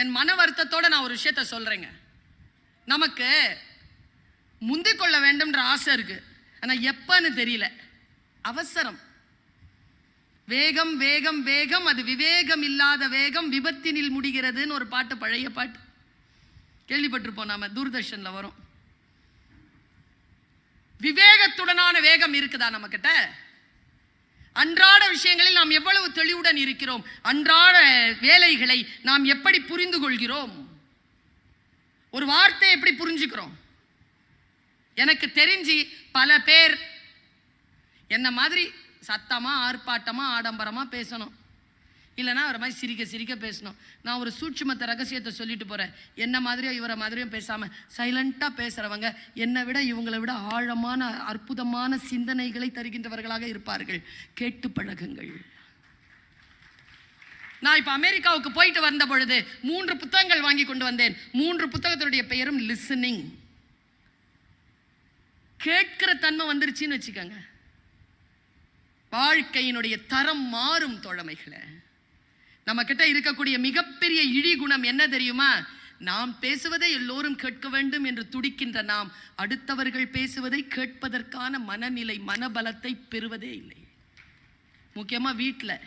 என் மன வருத்தத்தோட நான் ஒரு விஷயத்த சொல்றேங்க. நமக்கு முந்திக் கொள்ள வேண்டும்ன்ற ஆசை இருக்கு. ஆனால் எப்பன்னு தெரியல. அவசரம். வேகம் வேகம் வேகம் அது விவேகம் இல்லாத வேகம் விபத்தினில் முடிகிறதுன்னு ஒரு பாட்டு பழைய பாட்டு. கேள்விப்பட்டிருப்போம் நாம தூர்தர்ஷன்ல வரும். விவேகத்துடனான வேகம் இருக்குதா நம்மக்கிட்ட? அன்றாட விஷயங்களில் நாம் எவ்வளவு தெளிவுடன் இருக்கிறோம்? அன்றாட வேலைகளை நாம் எப்படி புரிந்து கொள்கிறோம்? ஒரு வார்த்தை எப்படி புரிஞ்சுக்கிறோம்? எனக்கு தெரிஞ்சு பல பேர் என்ன மாதிரி சத்தமா ஆர்ப்பாட்டமா ஆடம்பரமா பேசணும். இல்லைன்னா அவரை மாதிரி சிரிக்க சிரிக்க பேசணும். நான் ஒரு சூட்சுமத்த ரகசியத்தை சொல்லிட்டு போகிறேன் என்ன மாதிரியும் இவரை மாதிரியும் பேசாமல் சைலண்ட்டாக பேசுகிறவங்க என்னை விட இவங்களை விட ஆழமான அற்புதமான சிந்தனைகளை தருகின்றவர்களாக இருப்பார்கள். கேட்டு பழகுங்கள். நான் இப்போ அமெரிக்காவுக்கு போயிட்டு வந்த பொழுது மூன்று புத்தகங்கள் வாங்கி கொண்டு வந்தேன். மூன்று புத்தகத்தினுடைய பெயரும் லிசனிங் கேட்கிற தன்மை வந்துருச்சுன்னு வச்சுக்கோங்க. வாழ்க்கையினுடைய தரம் மாறும் தோழமைகளை. நம்ம கிட்ட இருக்கக்கூடிய மிகப்பெரிய இழி குணம் என்ன தெரியுமா? நாம் பேசுவதை எல்லோரும் கேட்க வேண்டும் என்று துடிக்கின்ற நாம் அடுத்தவர்கள் பேசுவதை கேட்பதற்கான மனநிலை மனபலத்தை பெறுவதே இல்லை. முக்கியமா வீட்டில்